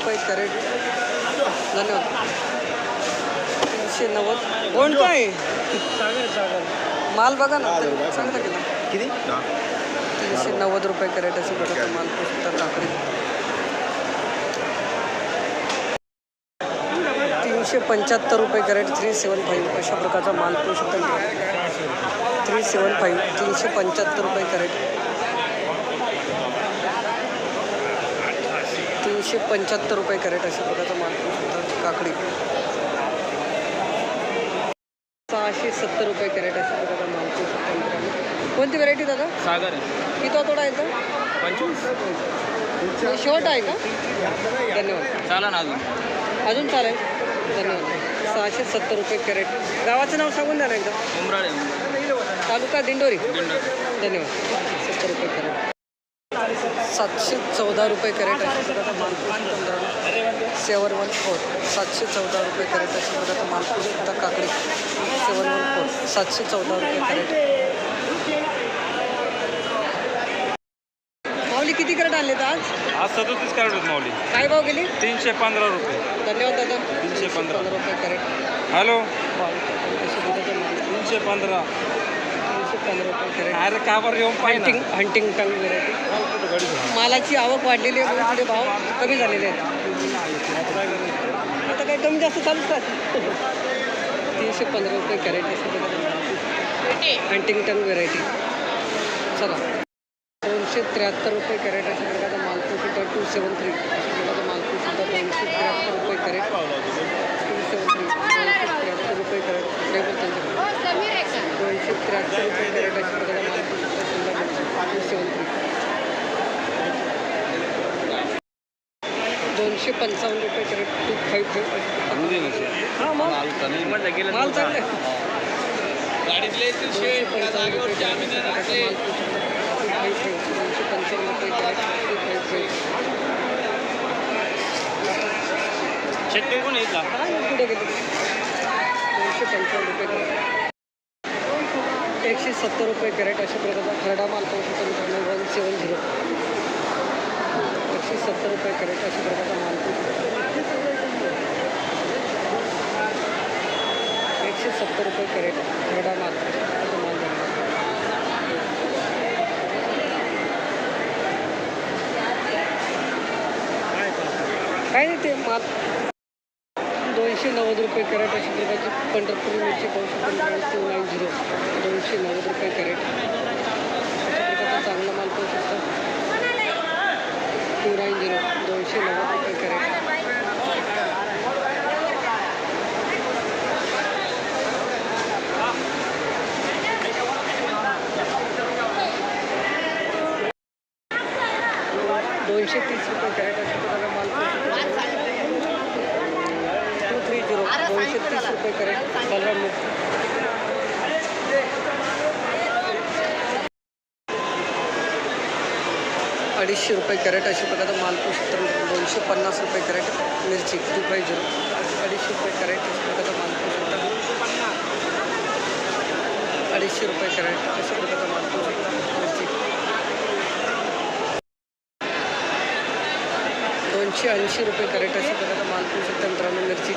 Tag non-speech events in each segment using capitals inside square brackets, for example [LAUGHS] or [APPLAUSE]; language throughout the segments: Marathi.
रुपये कॅरेट. धन्यवाद. तीनशे नव्वद. कोण काय माल बघा ना चांगला केला किती? तीनशे नव्वद रुपये कॅरेट असे प्रकारचा माल पुस्तक काकडी तीनशे पंच्याहत्तर रुपये कॅरेट थ्री सेवन फाईव्ह अशा प्रकारचा माल शकता थ्री सेवन फाईव्ह तीनशे पंच्याहत्तर रुपये कॅरेट. तीनशे पंच्याहत्तर रुपये कॅरेट अशा प्रकारचा माल काकडी. सहाशे सत्तर रुपये कॅरेट अशा प्रकारचा माल शकता कोणती व्हरायटी दादा? सागर किती तोडा आहे पंचवीस. शॉर्ट आहे का? धन्यवाद. चाला ना अजून. अजून चालेल. धन्यवाद. सहाशे सत्तर रुपये कॅरेट. गावाचं नाव सांगून द्या ना एकदा. तालुका दिंडोरी. धन्यवाद. सत्तर रुपये कॅरेट. सातशे चौदा रुपये कॅरेट अशा प्रकारचा पंधरा सेवन वन फोर. सातशे चौदा रुपये कॅरेट अशा प्रकारचा माल पुष्कळ काकडी. Seven one four. सातशे चौदा रुपये कॅरेट. माऊली किती कॅरेट तर आज? आज सदोतीस कॅरेट होत माऊली. काय भाव गेली? तीनशे पंधरा रुपये. धन्यवाद दादा. तीनशे पंधरा. रुपये कॅरेट. हॅलो? तीनशे पंधरा. पंधरा रुपये कॅरेट अरे येऊन हंटिंग हंटिंग टंग व्हेरायटी मालाची आवक वाढलेली आहे म्हणून थोडे भाव कमी झालेले आहेत. आता काही कमी जास्त चालूच राहते तीनशे पंधरा रुपये कॅरेट असे हंटिंग टंग व्हेरायटी चला. दोनशे त्र्याहत्तर रुपये कॅरेट अशा प्रकारचा मालपूर सुद्धा टू सेवन थ्री अशा प्रकारचा मालपूर सुद्धा दोनशे त्र्याहत्तर रुपये कॅरेट. टू सेवन थ्री दोनशे त्र्याहत्तर रुपये कॅरेट. त्यांच्या दोनशे त्र्याहत्तर रुपये कॅरेट पंचावन्न रुपये कॅरेट टू फाईव्ह मग. माल चांगला आहे. दोनशे पंचावन्न रुपये दोनशे पंचावन्न रुपये कॅरेट टू फाईव्ह शेतकरी कोण पुढे गेले. दोनशे पंचावन्न रुपये एकशे सत्तर रुपये कॅरेट अशा प्रकारचा खरडा माल पाहू शकतो मित्रांनो वन सेवन झिरो. एकशे सत्तर रुपये कॅरेट अशा प्रकारचा माल पाहू शकतो. एकशे सत्तर रुपये कॅरेट खरडा माल माल झाला काय नाही ते माल रुपये कॅरेट अशी प्रकारची पंढरपूर मिरची पाहू पंधरा टू नाईन झिरो दोनशे नव्वद रुपये कॅरेट. अशा प्रकारचा चांगला माल पाहू शकता. टू नाईन झिरो दोनशे नव्वद रुपये कॅरेट दोनशे तीस रुपये कॅरेट अशा प्रकारचा माल पाहू शकतो टू थ्री झिरो रुपये मिरची अडीचशे रुपये कॅरेट अशा प्रकारचा माल पाहू दोनशे पन्नास रुपये कॅरेट मिरची टू फाय झिरो. अडीचशे रुपये कॅरेट अशा प्रकारचा माल अडीचशे रुपये कॅरेट अशा प्रकारचा माल मिरची. दोनशे ऐंशी रुपये कॅरेट अशा प्रकारचा माल पाहू मित्रांनो मिरची.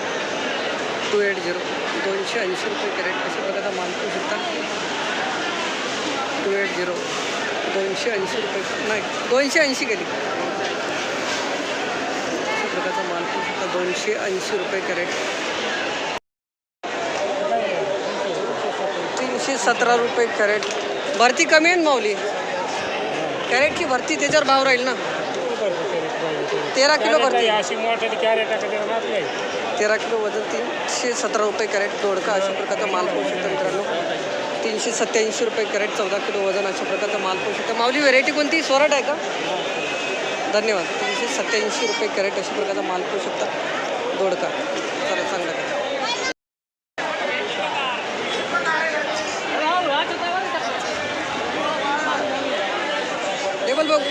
टू एट झिरो दोनशे ऐंशी रुपये कॅरेट अशा प्रकारचा माल पाहू शकता टू एट झिरो दोनशे ऐंशी रुपये. नाही दोनशे ऐंशी गेली अशा प्रकारचा माल पाहू शकता दोनशे ऐंशी रुपये कॅरेट. तीनशे सतरा रुपये कॅरेट. भरती कमी आहे ना माऊली? कॅरेटची भरती त्याच्यावर भाव राहील ना. तेरा किलो भरती. अशी मोठी कॅरेट तेरा किलो वजन तीनशे सतरा रुपये कॅरेट दोडका अशा प्रकारचा माल पाहू शकता मित्रांनो. तीनशे सत्याऐंशी रुपये कॅरेट चौदा किलो वजन अशा प्रकारचा माल पाहू शकता. माऊली व्हेरायटी कोणती? सोराट आहे का? धन्यवाद. तीनशे सत्याऐंशी रुपये कॅरेट अशा प्रकारचा माल पाहू शकता. दोडका. चला चांगला करा. टेबल बघू.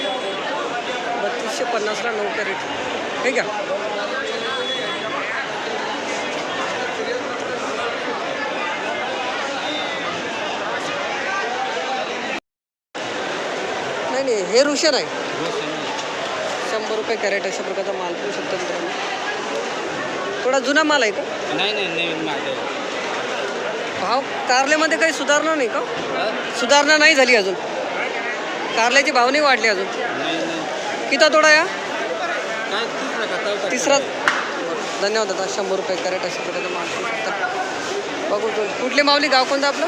बत्तीसशे पन्नासला नऊ कॅरेट. ठीक आहे रुशन आहे. शंभर रुपये कॅरेट अशा प्रकारचा माल पाहू शकता मित्रांनो. थोडा जुना माल आहे का? नाही नाही नवीन माल भाव कारल्यामध्ये काही सुधारणा नाही का? सुधारणा नाही झाली अजून. कारल्याचे भाव नाही वाढले अजून. किती तोडा या? तिसरा. धन्यवाद दादा शंभर रुपये कॅरेट अशा प्रकारचा माल बघू कुठले माऊली? गाव कोणतं आपलं?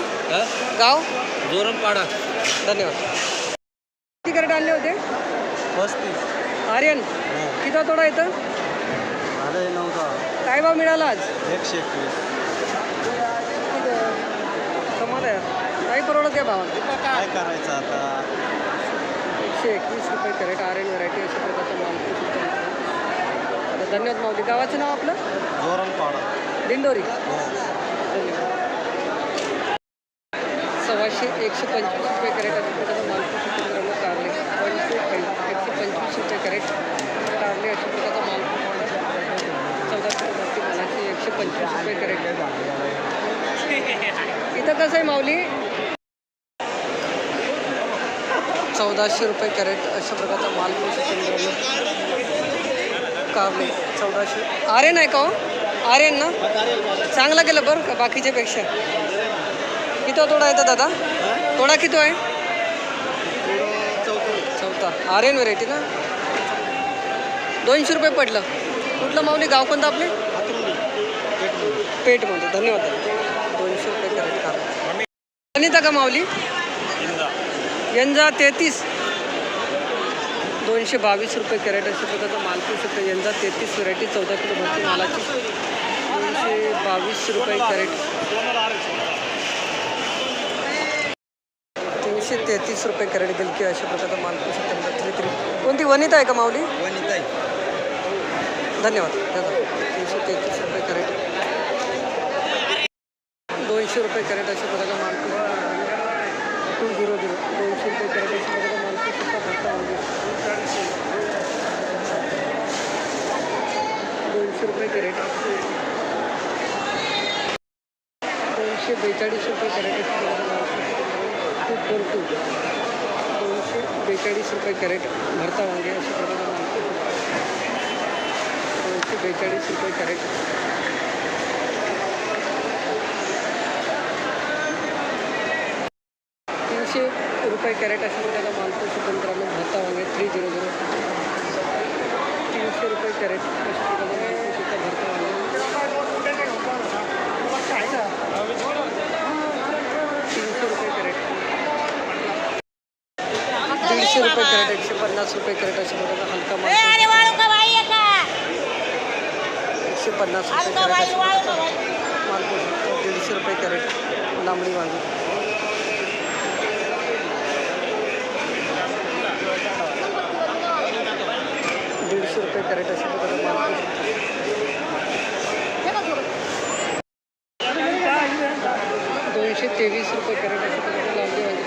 गाव? जोरण पाडा धन्यवाद. किती कॅरेट आणले होते? पस्तीस. आर्यन किती तोडा येतं अरे नव्हता काय भाव मिळाला आज? एकशे एकवीस. कमाल आहे. नाही परवडत या भावात काय करायचं आता? एकशे एकवीस रुपये कॅरेट आर एन व्हरायटी अशा प्रकारचा माल. आता धन्यवाद माऊली. गावाचं नाव आपलं? जोरण पाडा दिंडोरी सव्वाशे एकशे पंचवीस रुपये कॅरेट अशा प्रकारचा माल मित्रांनो कारले पंचशे पं- एकशे पंचवीस रुपये कॅरेट कारले अशा प्रकारचा माल पाहू शकता. चौदा किलो मालाची एकशे पंचवीस रुपये इथं कसं आहे माऊली? चौदाशे रुपये कॅरेट अशा प्रकारचा माल कावले चौदाशे? आर्यन आहे का हो? आर्यन ना? चांगलं केलं बरं का बाकीच्यापेक्षा? किती हो तोडा येतो दादा? तोडा किती आहे? चौथा. आर्यन व्हरायटी ना? दोनशे रुपये पडलं. कुठलं माऊली गाव कोणतं आपले? पेठमध्ये. धन्यवाद. दोनशे रुपये कॅरेट कार अनिता का माऊली? यंजा तेहतीस. दोनशे बावीस रुपये कॅरेट अशा प्रकारचा माल पाहू शकतो यंजा तेहतीस व्हरायटी चौदा किलो भरती मालाची. दोनशे बावीस रुपये कॅरेट. तीनशे तेहतीस रुपये कॅरेट गिलकी अशा प्रकारचा माल पाहू शकतो थ्री थ्री कोणती? वनिता आहे का माऊली? वनिता धन्यवाद. दादा तीनशे तेहतीस रुपये कॅरेट. दोनशे रुपये कॅरेट अशा प्रकारचा माल टू झिरो झिरो दोनशे रुपये कॅरेट अशा प्रकारचा माल सुद्धा भरता दोनशे रुपये कॅरेट। दोनशे बेचाळीस रुपये कॅरेट अशा प्रकारचा टू फोर टू। दोनशे बेचाळीस रुपये कॅरेट भरता वांगे अशा प्रकारचा माल दोनशे बेचाळीस रुपये कॅरेट। रुपये कॅरेट अशा प्रकारचा माल तो स्वतंत्रानं भाता वांगे थ्री झिरो झिरो तीनशे रुपये कॅरेट अशा प्रकारचा माल तो सुद्धा भरता वांगे तीनशे रुपये कॅरेट दीडशे रुपये कॅरेट एकशे पन्नास रुपये कॅरेट अशा प्रकारचा हलका माल तो अरे वाळू का बाई आहे का एकशे पन्नास रुपये वाळू का कॅरेट बाई अशा वाळू प्रकारचा का बाई माल तो सुद्धा दीडशे रुपये कॅरेट लांबडी वांगी रुपये कॅरेट अशा प्रकारे माल तो सुद्धा दोनशे तेवीस रुपये कॅरेट अशा प्रकारे लांबडी वांगी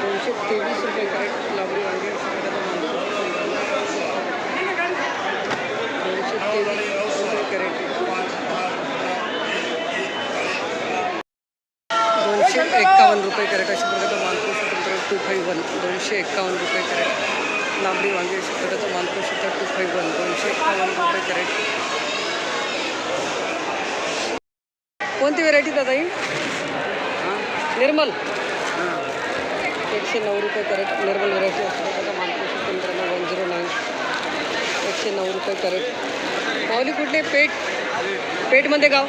दोनशे तेवीस रुपये कॅरेट लांबडी वांगी दोनशे तेवीस रुपये कॅरेट दोनशे एक्कावन्न रुपये कॅरेट अशा प्रकारचा मालपूस टू फाईव्ह वन दोनशे एक्कावन्न रुपये कॅरेट. लांबडी वांगी अशा प्रकारचा मालपूस टू फाईव्ह वन दोनशे एक्कावन्न रुपये कॅरेट. कोणती व्हेरायटी दादा ही? निर्मल. एकशे नऊ रुपये कॅरेट. निर्मल व्हेरायटी अशा प्रकारचा मालपूस मित्रांनो वन झिरो नाईन एकशे नऊ रुपये कॅरेट. माऊली कुठले पेठ. पेठमध्ये गाव?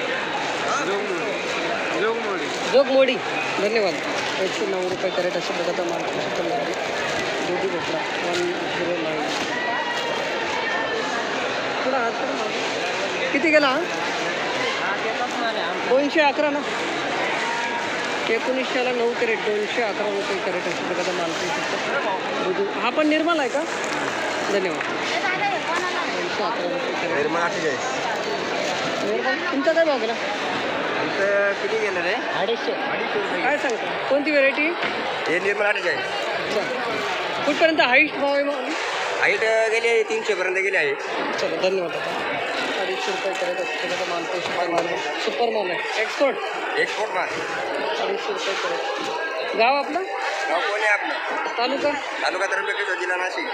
जोगमोडी. धन्यवाद. एकशे नऊ रुपये कॅरेट अशा प्रकारचा माल दुधी भोपळा वन झिरो नाईन. थोडा मागे. किती गेला? हा दोनशे अकरा ना? एकोणीसशेला नऊ कॅरेट दोनशे अकरा रुपये कॅरेट अशा प्रकारचा माल दुधी हा पण निर्मल आहे का? धन्यवाद. दोनशे अकरा रुपये कॅरेट. निर्मल तुमचा काय भाव गेला? किती गेलं रे अडीचशे. काय सांगता? कोणती व्हेरायटी हे निर्मळ अठ्ठेचाळीस अच्छा. कुठपर्यंत हाईट भाव आहे मग? हाईट गेली आहे तीनशेपर्यंत गेली आहे. चलो धन्यवाद दादा. अडीचशे रुपये करत असते माल पैसे माल सुपर माल आहे. एक्सपोर्ट एक्सपोर्ट माल. अडीचशे रुपये करत गाव आपलं? गाव कोण आहे आपलं. तालुका? तालुका त्र्यंबकेश्वर जिल्हा नाशिक.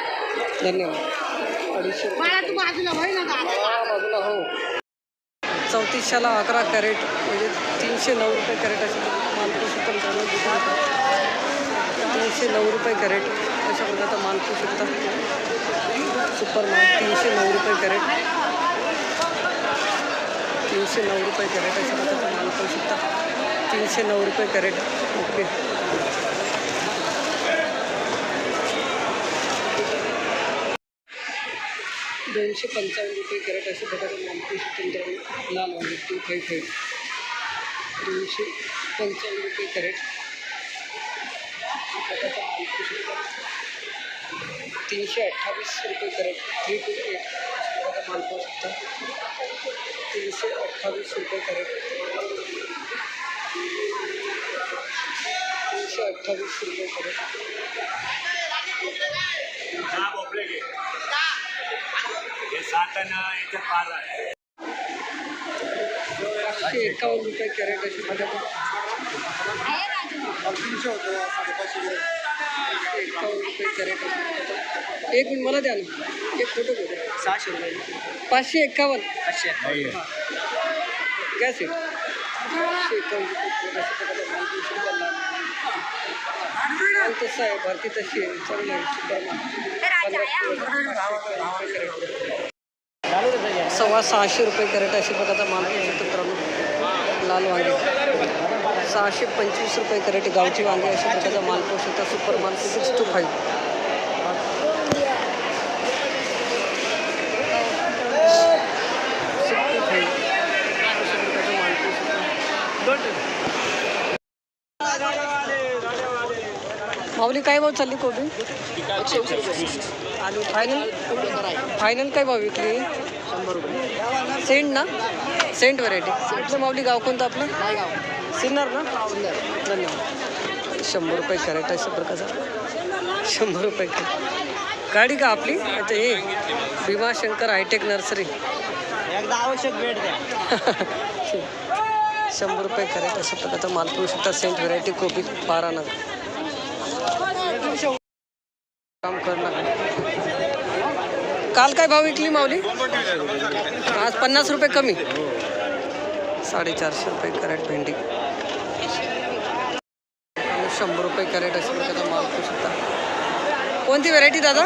धन्यवाद. अडीचशे रुपये. बाजूला हो. चौतीसशेला अकरा कॅरेट म्हणजे तीनशे नऊ रुपये कॅरेट असे मालपूस उत्तम तीनशे नऊ रुपये कॅरेट अशा प्रकारचा मालपूस उत्तम. सुपर माल तीनशे नऊ रुपये कॅरेट. तीनशे नऊ रुपये कॅरेट अशा प्रकारचा माल तीनशे नऊ रुपये कॅरेट. ओके. दोनशे पंचावन्न रुपये कॅरेट अशा प्रकारे मालपूस तंत्र लाल वांगे टू फाईव्ह फाईव्ह दोनशे पंचावन्न रुपये कॅरेट. उत्तम तीनशे अठ्ठावीस रुपये कॅरेट. थ्री टू एट माल पाहू शकता. तीनशे अठ्ठावीस रुपये कॅरेट. तीनशे अठ्ठावीस रुपये कॅरेट. पाचशे एकावन्न रुपये कॅरेट अशी प्रकारचा एकावन्न रुपये कॅरेट अशी एक मिनिट मला द्या ना. एक फोटो घेऊ. सहाशे रुपये. पाचशे एकावन्न. पाचशे गॅस आहे. पाचशे एकावन्न रुपये तसं आहे भरती तशी आहे. चांगलं आहे. पंधरा. सव्वा सहाशे रुपये कॅरेट अशा प्रकारचा माल मित्रांनो. लाल वांगे. सहाशे पंचवीस रुपये कॅरेट गावची वांगे अशा प्रकारचा माल पाहू शकता सुपर माल six two five six two five अशा प्रकारचा माल पाहू शकता माऊली काय भाव चालली कोबी? आणि फायनल फायनल काय भाव विकली? शंभर रुपये सेंट ना? सेंट व्हरायटी कुठलं माऊली गाव कोणतं आपलं? सिन्नर ना? धन्यवाद. शंभर रुपये कॅरेट अशा प्रकारचा शंभर रुपये कॅरेट. गाडी का आपली? आता हे भीमाशंकर हायटेक नर्सरी. एकदा आवश्यक भेट द्या. [LAUGHS] शंभर रुपये कॅरेट अशा प्रकारचा माल शकता. सेंट व्हरायटी कोबी बारा नग काम करणार काल काय भाव विकली माऊली? आज पन्नास रुपये कमी. साडेचारशे रुपये कॅरेट भेंडी. शंभर रुपये कॅरेट अशा प्रकारचा माल करू शकता. कोणती व्हरायटी दादा?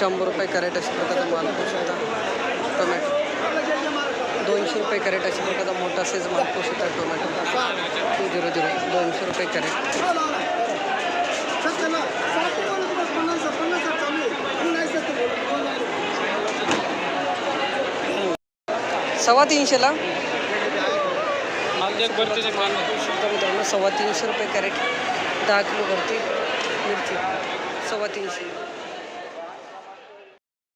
शंभर रुपये कॅरेट अशा प्रकारचा माल करू शकता. टोमॅटो. दोनशे रुपये कॅरेट अशा प्रकारचा मोठा माल पाहू शकता टोमॅटो. टू झिरो झिरो दोनशे रुपये कॅरेट. सव्वा तीनशेला? तर मित्रांनो सव्वा तीनशे रुपये कॅरेट दहा किलो भरती मिरची. सव्वा तीनशे.